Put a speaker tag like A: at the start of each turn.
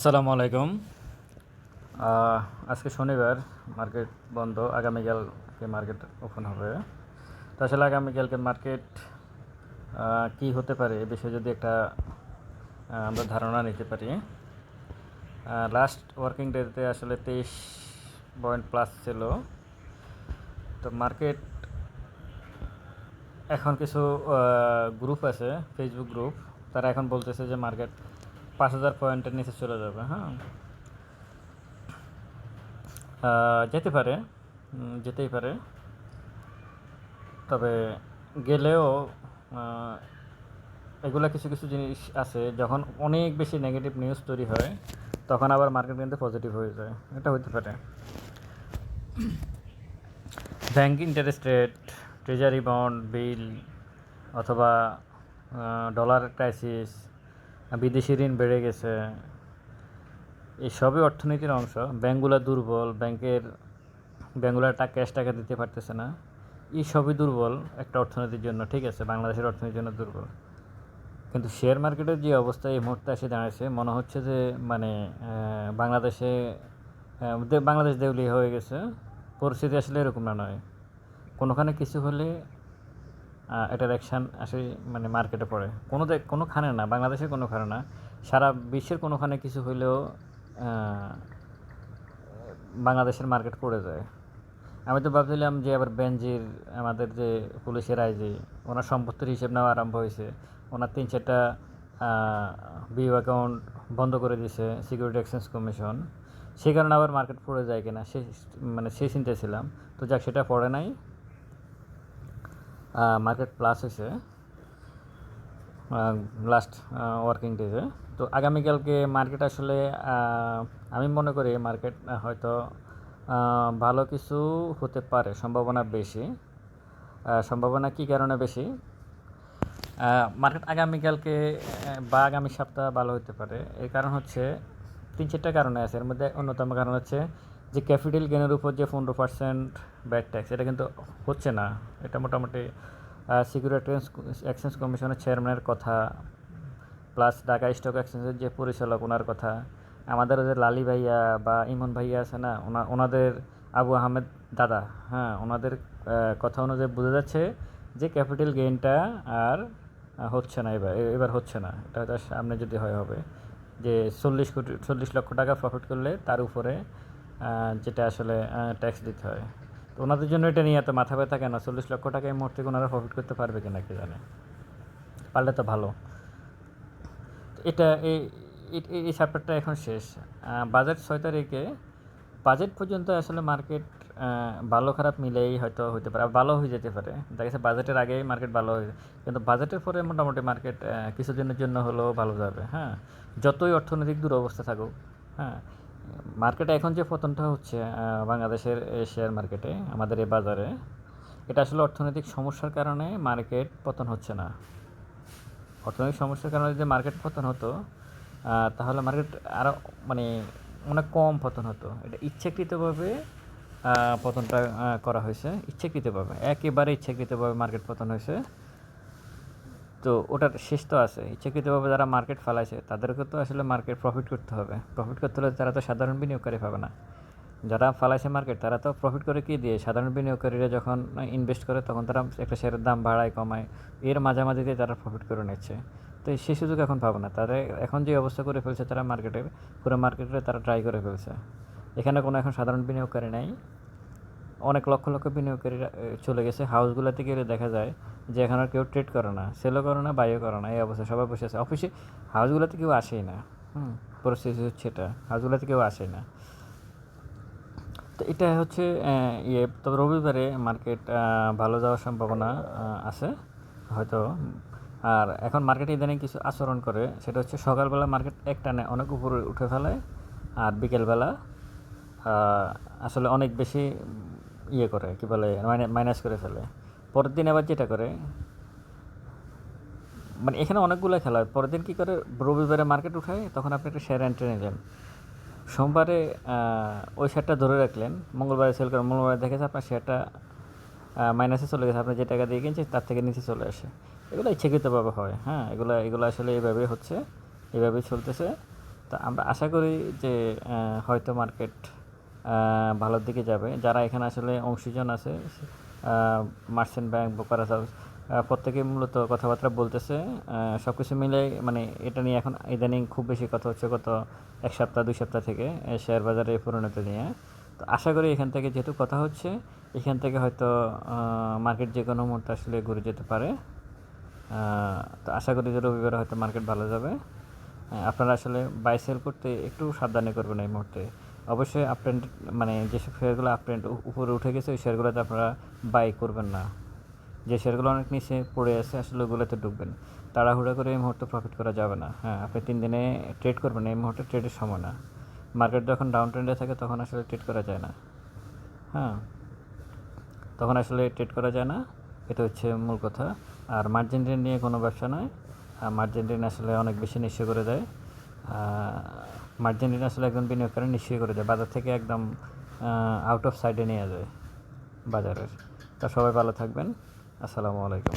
A: আসসালামু আলাইকুম। আজকে শনিবার, মার্কেট বন্ধ, আগামীকালকে মার্কেট ওপেন হবে। তো আসলে আগামীকালকে মার্কেট কি হতে পারে এ বিষয়ে যদি একটা আমরা ধারণা নিতে পারি। লাস্ট ওয়ার্কিং ডেতে আসলে তেইশ পয়েন্ট প্লাস ছিল। তো মার্কেট, এখন কিছু গ্রুপ আছে ফেসবুক গ্রুপ তারা এখন বলতেছে যে মার্কেট পাঁচ হাজার পয়েন্টের নিচে চলে যাবে হ্যাঁ। যেতে পারে যেতেই পারে। তবে গেলেও এগুলা কিছু কিছু জিনিস আছে, যখন অনেক বেশি নেগেটিভ নিউজ তৈরি হয়, তখন আবার মার্কেট কিন্তু পজিটিভ হয়ে যায়। এটা হতে পারে। Bank interest rate treasury bond bill অথবা ডলার ক্রাইসিস বিদেশি ঋণ বেড়ে গেছে। এই সবই অর্থনীতির অংশ। ব্যাঙ্কগুলো দুর্বল, ব্যাংকের ব্যাঙ্কগুলো টাকা ক্যাশ টাকা দিতে পারতেছে না। এই সবই দুর্বল একটা অর্থনীতির জন্য, ঠিক আছে? বাংলাদেশের অর্থনীতির জন্য দুর্বল। কিন্তু শেয়ার মার্কেটের যে অবস্থা এই মুহূর্তে এসে দাঁড়াচ্ছে মনে হচ্ছে যে মানে বাংলাদেশে বাংলাদেশ দেউলিয়া হয়ে গেছে। পরিস্থিতি আসলে এরকম না নয়। কোনোখানে কিছু হলে এটার অ্যাকশান আসে মানে মার্কেটে পড়ে। কোনো কোনোখানে না বাংলাদেশের কোনোখানে না। সারা বিশ্বের কোনোখানে কিছু হইলেও বাংলাদেশের মার্কেট পড়ে যায়। আমি তো ভাবছিলাম যে আবার বেনজির আমাদের যে পুলিশের আইজি, ওনার সম্পত্তির হিসেব নেওয়া আরম্ভ হয়েছে। ওনার তিন চারটা বিউ অ্যাকাউন্ট বন্ধ করে দিয়েছে সিকিউরিটি এক্সচেঞ্জ কমিশন সেই কারণে আবার মার্কেট পড়ে যায় কিনা, সে মানে সেই চিন্তায় ছিলাম। তো যাক, সেটা পড়ে নাই। মার্কেট প্লাস হয়েছে লাস্ট ওয়ার্কিং ডেজে তো। আগামীকালকে মার্কেট আসলে আমি মনে করি মার্কেট হয়তো ভালো কিছু হতে পারে, সম্ভাবনা বেশি। সম্ভাবনা কী কারণে বেশি? মার্কেট আগামীকালকে বা আগামী সপ্তাহ ভালো হতে পারে। এর কারণ হচ্ছে তিন চারটা কারণে আছে। এর মধ্যে অন্যতম কারণ হচ্ছে যে ক্যাপিটাল গেনের উপর যে পনেরো পার্সেন্ট ব্যাড ট্যাক্স এটা কিন্তু হচ্ছে না। এটা মোটামুটি সিকিউরিটি এক্সচেঞ্জ কমিশনের চেয়ারম্যানের কথা প্লাস ঢাকা স্টক এক্সচেঞ্জের যে পরিচালক ওনার কথা। আমাদের যে লালি ভাইয়া বা ইমন ভাইয়া আছে না ওনা ওনাদের আবু আহমেদ দাদা হ্যাঁ ওনাদের কথা অনুযায়ী বোঝা যাচ্ছে যে ক্যাপিটাল গেইনটা আর হচ্ছে না, এবার এবার হচ্ছে না। এটা হয়তো সামনে যদি হয়, হবে। যে চল্লিশ কোটি, চল্লিশ লক্ষ টাকা প্রফিট করলে তার উপরে যেটা আসলে ট্যাক্স দিতে হয়। তো ওনাদের জন্য এটা নিয়ে এত মাথা ব্যথা কেন? চল্লিশ লক্ষ টাকা এই মুহূর্তে ওনারা প্রফিট করতে পারবে কিনা কে জানে? পারলে তো ভালো। এটা এই এই- চ্যাপ্টারটা এখন শেষ। বাজেট ছয় তারিখে, বাজেট পর্যন্ত আসলে মার্কেট ভালো খারাপ মিলেই হয়তো হতে পারে ভালো হয়ে যেতে পারে। দেখা গেছে বাজেটের আগেই মার্কেট ভালো হয়ে কিন্তু বাজেটের পরে মোটামুটি মার্কেট কিছুদিনের জন্য হলেও ভালো যাবে হ্যাঁ? যতই অর্থনৈতিক দুরবস্থা থাকুক হ্যাঁ? মার্কেটে এখন যে পতনটা হচ্ছে বাংলাদেশের শেয়ার মার্কেটে আমাদের এই বাজারে, এটা আসলে অর্থনৈতিক সমস্যার কারণে মার্কেট পতন হচ্ছে না। অর্থনৈতিক সমস্যার কারণে যদি মার্কেট পতন হতো তাহলে মার্কেট আরও মানে অনেক কম পতন হতো। এটা ইচ্ছাকৃতভাবে পতনটা করা হয়েছে। ইচ্ছাকৃতভাবে, একেবারে ইচ্ছাকৃতভাবে মার্কেট পতন হয়েছে। তো ওটার শেষ তো আছে। ইচ্ছাকৃতভাবে যারা মার্কেট ফেলাইছে, তাদেরকে তো আসলে মার্কেট প্রফিট করতে হবে। প্রফিট করতে হলে তারা তো সাধারণ বিনিয়োগকারী পাবে না। যারা ফালাইছে মার্কেট তারা তো প্রফিট করে কি দিয়ে? সাধারণ বিনিয়োগকারীরা যখন ইনভেস্ট করে, তখন তারা একটা শেয়ারের দাম বাড়ায়, কমায়। এর মাঝামাঝিতে তারা প্রফিট করে নিচ্ছে। তো সেই সুযোগ এখন পাবে না। তারা এখন যে অবস্থা করে ফেলছে তারা মার্কেটের পুরো মার্কেটে তারা ট্রাই করে ফেলছে। এখানে কোনো এখন সাধারণ বিনিয়োগকারী নাই। অনেক লক্ষ লক্ষ বিনিয়োগকারীরা এ, চলে গেছে। হাউসগুলোতে গেলে দেখা যায় যে এখন আর কেউ ট্রেড করে না সেলও করে না বাইও করে না। এই অবস্থা সবাই বসে আছে। অফিসে হাউসগুলোতে কেউ আসেই না। হুম পরিস্থিতি হচ্ছে এটা। হাউসগুলোতে কেউ আসেই না। তো এটা হচ্ছে ইয়ে। তবে রবিবারে মার্কেট ভালো যাওয়ার সম্ভাবনা আছে হয়তো। আর এখন মার্কেটে ইদানিং কিছু আচরণ করে সেটা হচ্ছে সকালবেলা মার্কেট এক টানে অনেক উপরে উঠে ফেলায় আর বিকেলবেলা আসলে অনেক বেশি ইয়ে করে, কি বলে মাইনাস করে ফেলে। পরের দিন আবার যেটা করে মানে এখানে অনেকগুলো খেলা হয় পরের দিন কী করে, রবিবারে মার্কেট উঠায়, তখন আপনি একটা শেয়ার এন্ট্রি নিলেন। সোমবারে ওই শেয়ারটা ধরে রাখলেন, মঙ্গলবারে সেল করেন, মঙ্গলবারে দেখেছে আপনার শেয়ারটা মাইনাসে চলে গেছে, আপনি যে টাকা দিয়ে কিনছে তার থেকে নিচে চলে আসে। এগুলো ইচ্ছাকৃতভাবে হয় হ্যাঁ এগুলো এগুলো আসলে এইভাবেই হচ্ছে এইভাবেই চলতেছে। তা আমরা আশা করি যে হয়তো মার্কেট ভালোর দিকে যাবে। যারা এখানে আসলে অংশীজন আছে মার্চেন্ট ব্যাংক বোকারাস হাউস প্রত্যেকে মূলত কথাবার্তা বলতেছে। সব কিছু মিলে মানে এটা নিয়ে এখন ইদানিং খুব বেশি কথা হচ্ছে গত এক সপ্তাহ, দুই সপ্তাহ থেকে শেয়ার বাজারে পরিণতি নিয়ে। তো আশা করি এখান থেকে যেহেতু কথা হচ্ছে, এখান থেকে হয়তো মার্কেট যে কোনো মুহূর্তে আসলে ঘুরে যেতে পারে। তো আশা করি যে রবিবার হয়তো মার্কেট ভালো যাবে। আপনারা আসলে বাই সেল করতে একটু সাবধানে করবেন এই মুহূর্তে। অবশ্যই আপট্রেন্ড মানে যেসব শেয়ারগুলো আপট্রেন্ড উপরে উঠে গেছে, ওই শেয়ারগুলোতে আপনারা বাই করবেন না। যে শেয়ারগুলো অনেক নিচে পড়ে আছে, আসলে ওগুলোতে ঢুকবেন তাড়াহুড়া করে এই মুহূর্তে প্রফিট করা যাবে না। হ্যাঁ আপনি তিন দিনে ট্রেড করবেন, এই মুহূর্তে ট্রেডের সময় না। মার্কেট যখন ডাউন ট্রেন্ডে থাকে, তখন আসলে ট্রেড করা যায় না। হ্যাঁ তখন আসলে ট্রেড করা যায় না। এটা হচ্ছে মূল কথা। আর মার্জিন ঋণ নিয়ে কোনো ব্যবসা নয়। মার্জিন ঋণ আসলে অনেক বেশি নিশ্চয় করে দেয়। মার্জিন ঋণ আসলে একজন বিনিয়োগকারী নিশ্চয়ই করে দেয়। বাজার থেকে একদম আউট অফ সাইডে নিয়ে যায় বাজারের। তা সবাই ভালো থাকবেন। আসসালামু আলাইকুম।